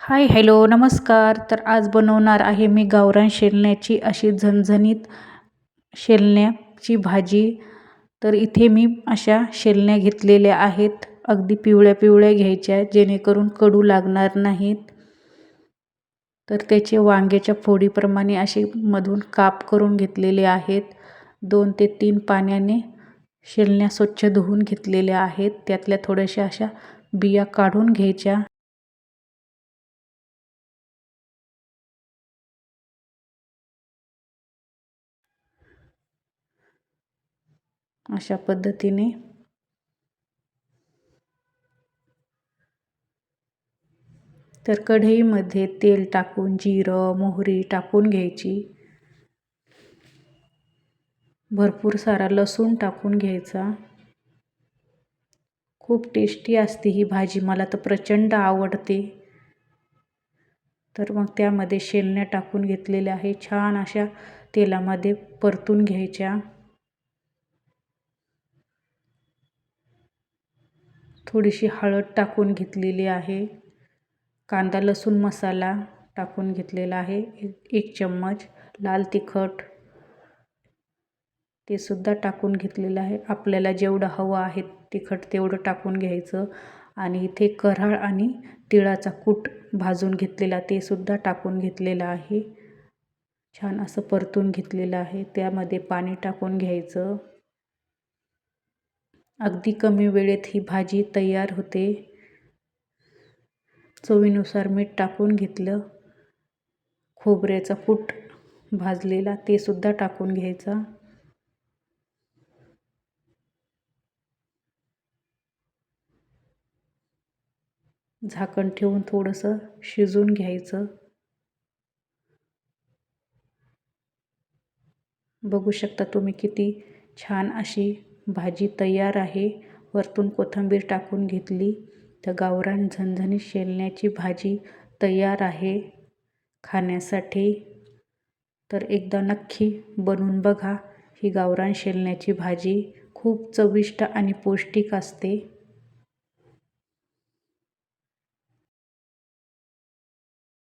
Hi hello नमस्कार. तर आज बनवणार आहे मी गावरान शेलण्याची अशी झणझणीत शेलण्याची भाजी. तर इथे मी अशा शेलण्या घेतलेल्या आहेत. अगदी पिवळ्या पिवळ्या घ्यायच्या जेणेकरून कडू लागणार नाहीत. तर त्याचे वांग्याच्या फोडीप्रमाणे असे मधून काप करून घेतलेले आहेत. दोन ते तीन पाण्याने शेलण्या स्वच्छ धुवून घेतलेल्या आहेत. त्यातल्या थोड्याशा अशा बिया काढून घ्यायच्या. अशा पद्धतीने. तर कढईमध्ये तेल टाकून जिरं मोहरी टाकून घ्यायची. भरपूर सारा लसूण टाकून घ्यायचा. खूप टेस्टी असते ही भाजी मला तर प्रचंड आवडते. तर मग त्यामध्ये शेंगण्या टाकून घेतलेल्या आहे छान अशा तेलामध्ये परतून घ्यायच्या. थोडीशी हळद टाकून घेतलेली आहे. कांदा लसूण मसाला टाकून घेतलेला आहे. एक चम्मच लाल तिखट ते सुद्धा टाकून घेतलेलं आहे. आपल्याला जेवढं हवं आहे तिखट तेवढं टाकून घ्यायचं. आणि इथे कराळ आणि तिळाचा कूट भाजून घेतलेला ते सुद्धा टाकून घेतलेलं आहे. छान असं परतून घेतलेलं आहे. त्यामध्ये पाणी टाकून घ्यायचं. अगदी कमी वेळेत ही भाजी तयार होते. चवीनुसार मीठ टाकून घेतलं. खोबऱ्याचा कूट भाजलेला ते सुद्धा टाकून घ्यायचा. झाकण ठेवून थोडंसं शिजून घ्यायचं. बघू शकता तुम्ही किती छान अशी भाजी तयार आहे. वरतून कोथिंबीर टाकून घेतली. तर गावरान झणझणीत शेलण्याची भाजी तयार आहे खाण्यासाठी. तर एकदा नक्की बनवून बघा. ही गावरान शेलण्याची भाजी खूप चविष्ट आणि पौष्टिक असते.